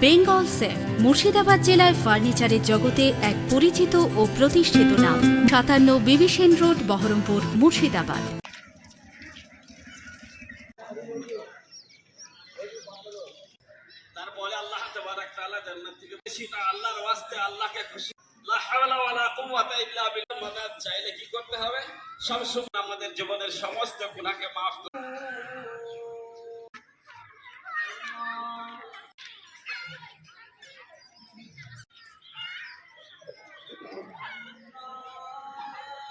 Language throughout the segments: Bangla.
বেঙ্গল সেফ, মুর্শিদাবাদ জেলায় ফার্নিচারের জগতে এক পরিচিত ও প্রতিষ্ঠিত নাম। সাতান্ন বিবিসেন রোড, বহরমপুর, মুর্শিদাবাদ। তারপরে আল্লাহ আল্লাহকে কি করতে হবে? আমাদের জীবনের সমস্ত গুনাহকে maaf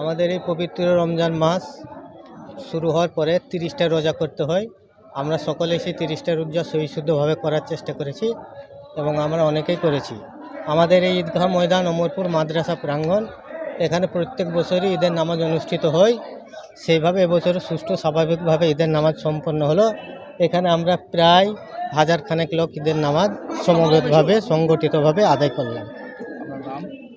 আমাদের এই পবিত্র রমজান মাস শুরু হওয়ার পরে তিরিশটা রোজা করতে হয়। আমরা সকলে সেই তিরিশটা রোজা সহিশুদ্ধভাবে করার চেষ্টা করেছি এবং আমরা অনেকেই করেছি। আমাদের এই ঈদগাহ ময়দান অমরপুর মাদ্রাসা প্রাঙ্গণ, এখানে প্রত্যেক বছরই ঈদের নামাজ অনুষ্ঠিত হয়। সেইভাবে এবছর সুষ্ঠু স্বাভাবিকভাবে ঈদের নামাজ সম্পন্ন হলো। এখানে আমরা প্রায় হাজার খানেক লোক ঈদের নামাজ সমবেতভাবে, সংগঠিতভাবে আদায় করলাম।